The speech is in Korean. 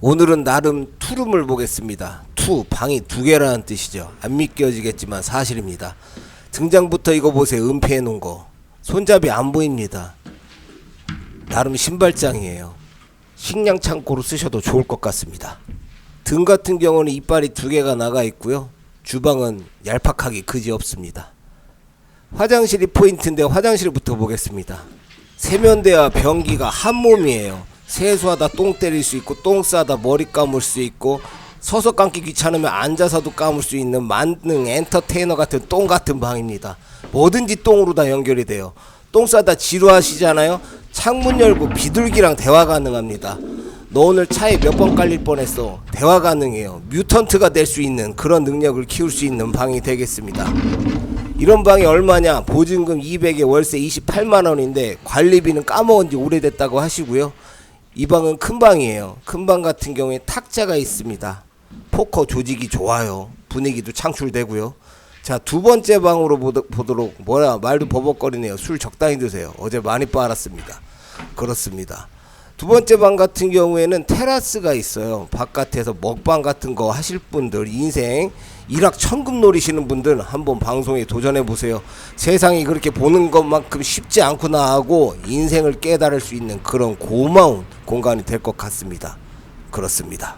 오늘은 나름 투룸을 보겠습니다. 투 방이 두 개라는 뜻이죠. 안 믿겨지겠지만 사실입니다. 등장부터 이거 보세요. 은폐해 놓은 거. 손잡이 안 보입니다. 나름 신발장이에요. 식량 창고로 쓰셔도 좋을 것 같습니다. 등 같은 경우는 이빨이 두 개가 나가 있고요. 주방은 얄팍하기 그지 없습니다. 화장실이 포인트인데 화장실부터 보겠습니다. 세면대와 변기가 한 몸이에요. 세수하다 똥 때릴 수 있고 똥 싸다 머리 감을 수 있고 서서 감기 귀찮으면 앉아서도 감을 수 있는 만능 엔터테이너 같은 똥 같은 방입니다. 뭐든지 똥으로 다 연결이 돼요. 똥 싸다 지루하시잖아요. 창문 열고 비둘기랑 대화 가능합니다. 너 오늘 차에 몇 번 깔릴 뻔했어. 대화 가능해요. 뮤턴트가 될 수 있는 그런 능력을 키울 수 있는 방이 되겠습니다. 이런 방이 얼마냐? 보증금 200에 월세 28만 원인데 관리비는 까먹은 지 오래됐다고 하시고요. 이 방은 큰 방이에요. 큰 방 같은 경우에 탁자가 있습니다. 포커 조직이 좋아요. 분위기도 창출되고요. 자, 두 번째 방으로 보도, 보도록 뭐야 말도 버벅거리네요. 술 적당히 드세요. 어제 많이 빨았습니다. 그렇습니다. 두 번째 방 같은 경우에는 테라스가 있어요. 바깥에서 먹방 같은 거 하실 분들 인생 일확천금 노리시는 분들 한번 방송에 도전해 보세요. 세상이 그렇게 보는 것만큼 쉽지 않구나 하고 인생을 깨달을 수 있는 그런 고마운 공간이 될 것 같습니다. 그렇습니다.